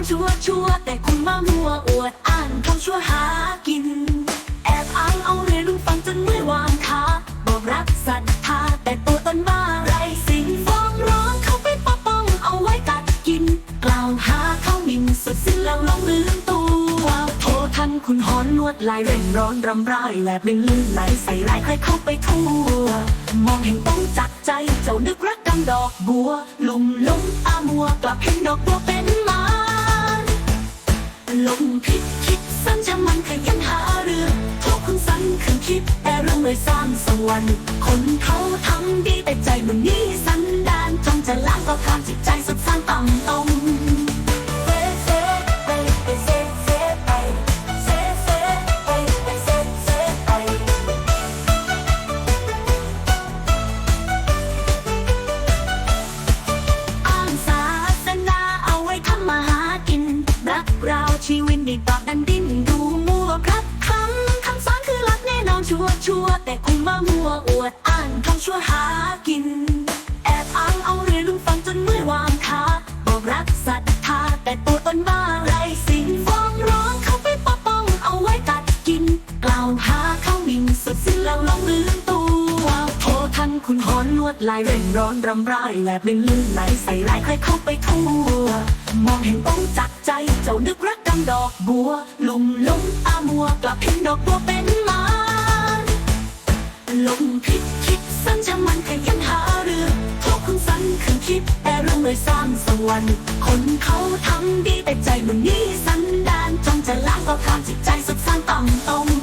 รักแน่นอนชัวชัวแต่คุณมามัวอวดอ่านคำชั่วหากิน แอบอ้างเอาเรื่องลุงฟังจนเมื่อยวางขาบอกรักศรัทธาแต่ตัวตนบ้าไรสิ่งฟ้องร้องเขาไปปกป้องเอาไว้กัดกิน กล่าวหาเขาหมิ่นสุดสิ้นแล้วลงลืมตัวโทษทันคุณหอนนวดลายเร่งร้อนรำไรแลบลื่นลื่นไหลใส่ร้ายใครเข้าไปทั่ว มองเห็นต้องจักใจเจ้านึกรักดังดอกบัวลุ่มลุ่มอามัวกลับเห็นดอกบัวเป็นม ลงผิดคิดสั้นจะมันขยันหาเรื่องทุกคนสั้นคืนคิดแต่เรื่องเลยสร้างสวรรค์คนเขาทำดีแต่ใจมันนี้สันดานจงจะล้างก็ทำจิตใจสุ ชีวิตอบดันดิ้นดูมัวครับคำคำสอนคือรักแน่นอนชัวชัวแต่คุณมามัวอวดอ้างคำชั่วหากิน แอบอ้างเอาเรื่องลุงฟังจนเมื่อยวางขาบอกรักศรัทธาแต่ตัวตนบ้า วดลายเร่งร้อนรำไรแหลบลื่นลื่นไหลใส่ร้ายใครเข้าไปทั่ว มองเห็นต้องจักใจเจ้านึกรักดังดอกบัว ลุ่มลุ่มอามัวกลับเห็นดอกบัวเป็นไม้ลงผิดคิดสั้นจะมันขยันหาเรื่องทุกคนสั้นคืนคิดแต่เรื่องเลยสร้างสวรรค์คนเขาทำดีแต่ใจมันนี้สันดานจงจะล้างก็ทำจิตใจสุดสร้างต่ำตร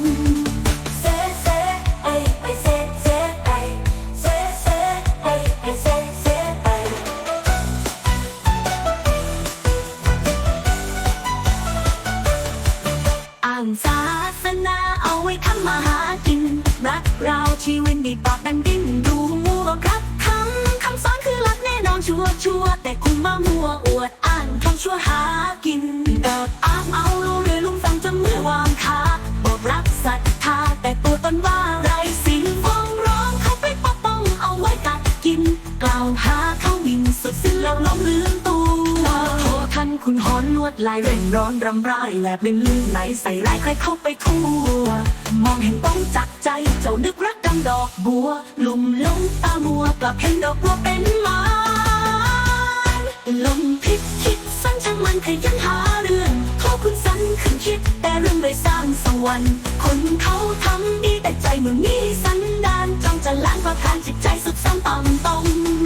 รักเราชีวิตดีตอบดันดิ้นดูมัวครับคำคำสอนคือรักแน่นอนชัวชัวแต่คุณมามัวอวดอ่านคำชั่วหากินเอิบอ้างเอาลูเรือลุงฟังจนมือวางขาบอกรักศรัทธาแต่ตัวตนว่าไรสิ่งฟ้องร้องเขาไปปกป้องเอาไว้กัดกิน กล่าวหาเขาหมิ่นสุดสิ้นแล้วลงลืมตัว คันคุณหอนนวดลายเร่งร้อนรำไรแหลบเล่นลื่นไหลใส่ร้ายใครเข้าไปทั่ว มองเห็นต้องจักใจเจ้านึกรักดังดอกบัว ลุ่มลงตามัวกลับเห็นดอกบัวเป็นไม้ลมพิษคิดสั้นช่างมันขยันหาเรื่องโทษคุณสั้นขึ้นคิด แต่เรื่องเลยสร้างสวรรค์คนเขาทำดีแต่ใจมึงนี้สันดานจ้องจะล้างก็ทานจิตใจสุดซ้ำต่ำ